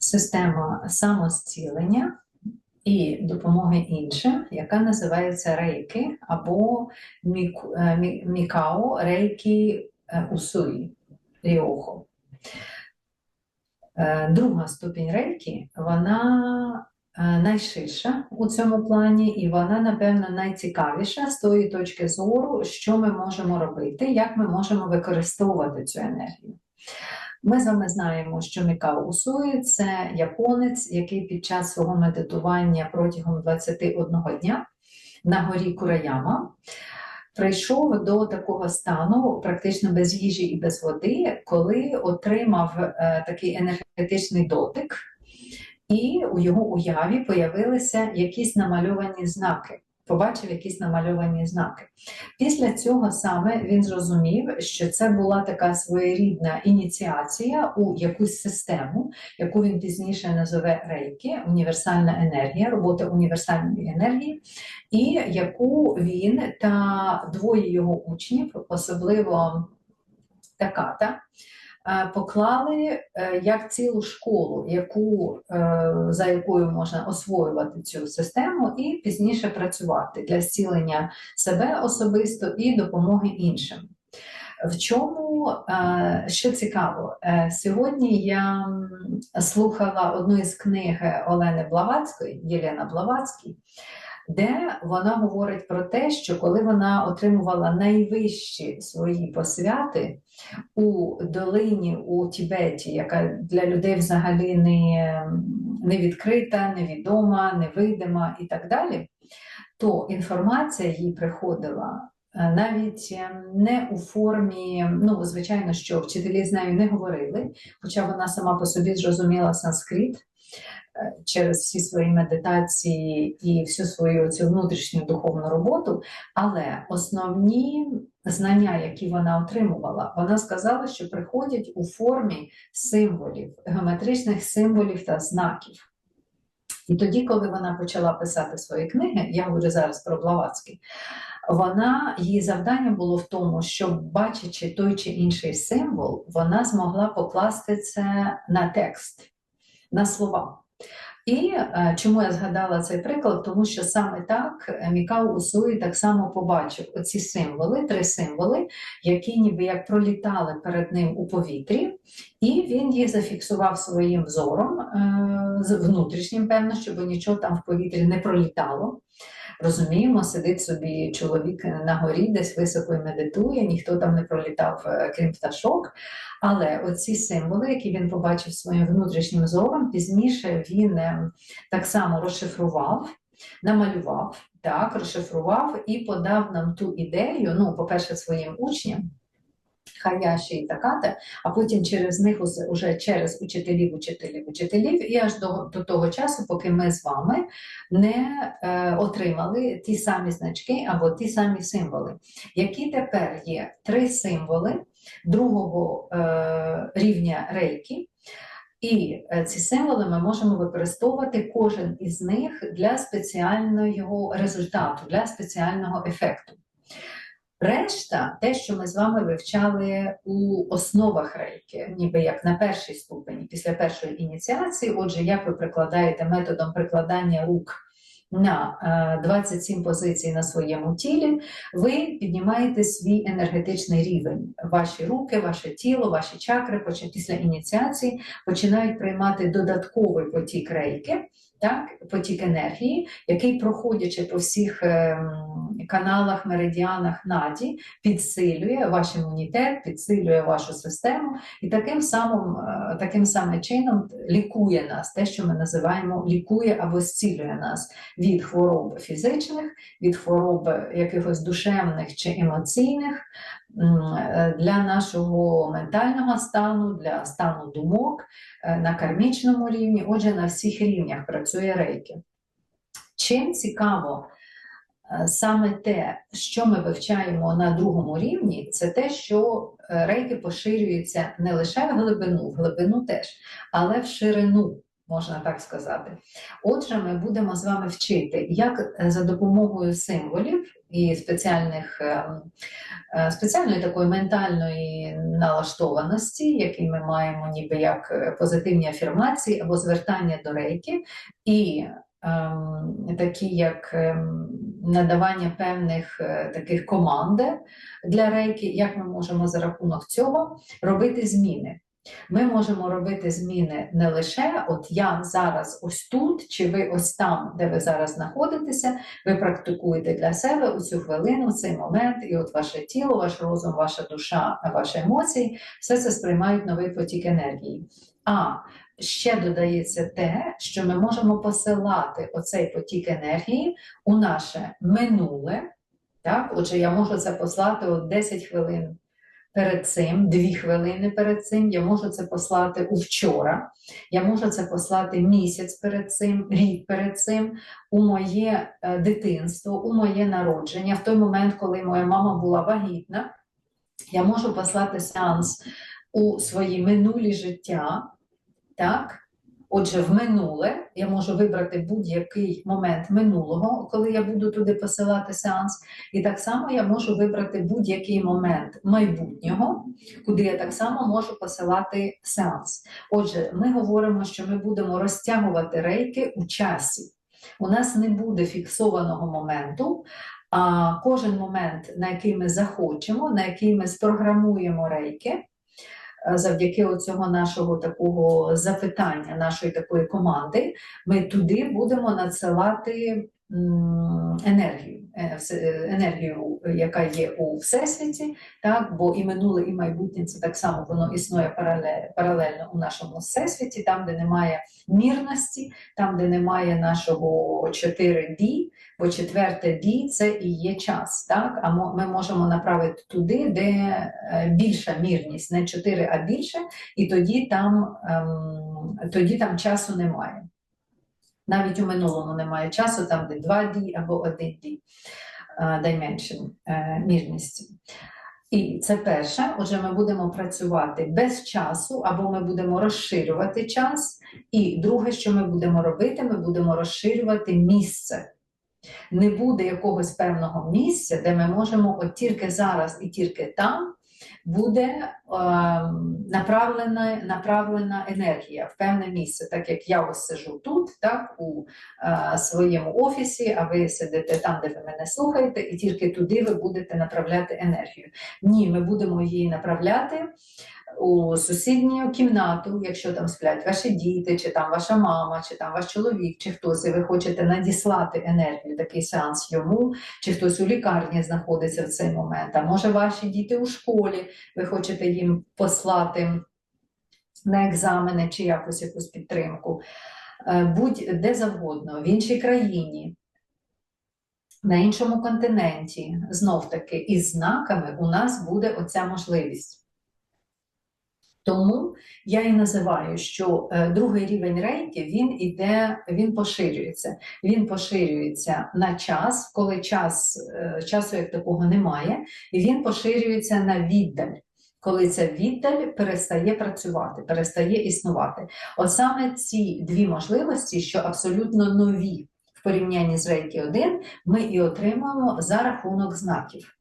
система самозцілення і допомоги іншим, яка називається рейки або е, мі- мікао рейки е, усуї ріохо. Е, Друга ступінь рейки, вона найширша у цьому плані, і вона, напевно, найцікавіша з тої точки зору, що ми можемо робити, як ми можемо використовувати цю енергію. Ми з вами знаємо, що Мікао Усуї – це японець, який під час свого медитування протягом 21 дня на горі Кураяма прийшов до такого стану, практично без їжі і без води, коли отримав е, такий енергетичний дотик, і у його уяві появилися якісь намальовані знаки. Побачив якісь намальовані знаки. Після цього саме він зрозумів, що це була така своєрідна ініціація у якусь систему, яку він пізніше назове рейки, універсальна енергія, робота універсальної енергії, і яку він та двоє його учнів, особливо Таката, поклали е, як цілу школу, яку, е, за якою можна освоювати цю систему і пізніше працювати для зцілення себе особисто і допомоги іншим. В чому е, що цікаво, е, сьогодні я слухала одну із книг Олени Блаватської, Єлена Блаватський, де вона говорить про те, що коли вона отримувала найвищі свої посвяти у долині у Тібеті, яка для людей взагалі не, не відкрита, невідома, невидима і так далі, то інформація їй приходила е, навіть е, не у формі, ну, звичайно, що вчителі з нею не говорили, хоча вона сама по собі зрозуміла санскрит через всі свої медитації і всю свою цю внутрішню духовну роботу, але основні знання, які вона отримувала, вона сказала, що приходять у формі символів, геометричних символів та знаків. І тоді, коли вона почала писати свої книги, я говорю зараз про Блаватський, вона її завдання було в тому, щоб, бачачи той чи інший символ, вона змогла покласти це на текст, на слова. І е, чому я згадала цей приклад? Тому що саме так е, Мікао Усуї так само побачив оці символи, три символи, які ніби як пролітали перед ним у повітрі, і він їх зафіксував своїм взором, е, внутрішнім, певно, щоб нічого там в повітрі не пролітало. Розуміємо, сидить собі чоловік на горі, десь високо і медитує, ніхто там не пролітав, е, крім пташок. Але оці символи, які він побачив своїм внутрішнім зором, пізніше він е, так само розшифрував, намалював, так, розшифрував і подав нам ту ідею, ну, по-перше, своїм учням. Хаяші і Таката, а потім через них уже через учителів, учителів, учителів, і аж до, до того часу, поки ми з вами не е, отримали ті самі значки або ті самі символи, які тепер є три символи другого е, рівня рейки. І е, ці символи ми можемо використовувати кожен із них для спеціального результату, для спеціального ефекту. Решта, те, що ми з вами вивчали у основах рейки, ніби як на першій ступені, після першої ініціації, отже, як ви прикладаєте методом прикладання рук на е, 27 позицій на своєму тілі, ви піднімаєте свій енергетичний рівень. Ваші руки, ваше тіло, ваші чакри після ініціації починають приймати додатковий потік рейки, так, потік енергії, який, проходячи по всіх ем, каналах, меридіанах наді, підсилює ваш імунітет, підсилює вашу систему і таким самим, е, таким самим чином лікує нас, те, що ми називаємо лікує або зцілює нас від хвороб фізичних, від хвороб якихось душевних чи емоційних, для нашого ментального стану, для стану думок е, на кармічному рівні, отже, на всіх рівнях працює рейки. Чим цікаво е, саме те, що ми вивчаємо на другому рівні, це те, що е, рейки поширюються не лише в глибину, в глибину теж, але в ширину, можна так сказати. Отже, ми будемо з вами вчити, як е, за допомогою символів і спеціальних, ем, е, спеціальної такої ментальної налаштованості, які ми маємо ніби як е, позитивні афірмації або звертання до рейки, і ем, такі як ем, надавання певних таких команд для рейки, як ми можемо за рахунок цього робити зміни. Ми можемо робити зміни не лише от я зараз ось тут, чи ви ось там, де ви зараз знаходитеся, ви практикуєте для себе у цю хвилину, цей момент, і от ваше тіло, ваш розум, ваша душа, ваші емоції, все це сприймають новий потік енергії. А ще додається те, що ми можемо посилати оцей потік енергії у наше минуле. Так? Отже, я можу це послати от 10 хвилин перед цим, дві хвилини перед цим, я можу це послати у вчора, я можу це послати місяць перед цим, рік перед цим, у моє е, дитинство, у моє народження, в той момент, коли моя мама була вагітна, я можу послати сеанс у свої минулі життя. Так? Отже, в минуле я можу вибрати будь-який момент минулого, коли я буду туди посилати сеанс. І так само я можу вибрати будь-який момент майбутнього, куди я так само можу посилати сеанс. Отже, ми говоримо, що ми будемо розтягувати рейки у часі. У нас не буде фіксованого моменту, а кожен момент, на який ми захочемо, на який ми спрограмуємо рейки, завдяки оцього нашого такого запитання, нашої такої команди, ми туди будемо надсилати енергію, е, е, енергію, яка є у всесвіті, так, бо і минуле, і майбутнє це так само воно існує паралельно у нашому всесвіті, там, де немає мірності, там, де немає нашого 4D, бо четверте D це і є час. Так? А ми можемо направити туди, де е, більша мірність, не 4, а більше, і тоді там, ем, тоді там часу немає. Навіть у минулому немає часу, там де 2D або 1D е, dimension, мірність. І це перше, отже, ми будемо працювати без часу, або ми будемо розширювати час. І друге, що ми будемо робити, ми будемо розширювати місце. Не буде якогось певного місця, де ми можемо от тільки зараз і тільки там буде е, направлена, направлена енергія в певне місце, так як я ось сижу тут, так, у е, своєму офісі, а ви сидите там, де ви мене слухаєте, і тільки туди ви будете направляти енергію. Ні, ми будемо її направляти у сусідню кімнату, якщо там сплять ваші діти, чи там ваша мама, чи там ваш чоловік, чи хтось, і ви хочете надіслати енергію, такий сеанс йому, чи хтось у лікарні знаходиться в цей момент, а може ваші діти у школі, ви хочете їм послати на екзамени чи якось якусь підтримку, Е, будь-де завгодно, в іншій країні. На іншому континенті, знов таки, із знаками у нас буде оця можливість. Тому я і називаю, що е, другий рівень рейки він іде, він поширюється. Він поширюється на час, коли час, е, часу як такого немає, і він поширюється на віддаль, коли ця віддаль перестає працювати, перестає існувати. От саме ці дві можливості, що абсолютно нові в порівнянні з рейки 1, ми і отримуємо за рахунок знаків.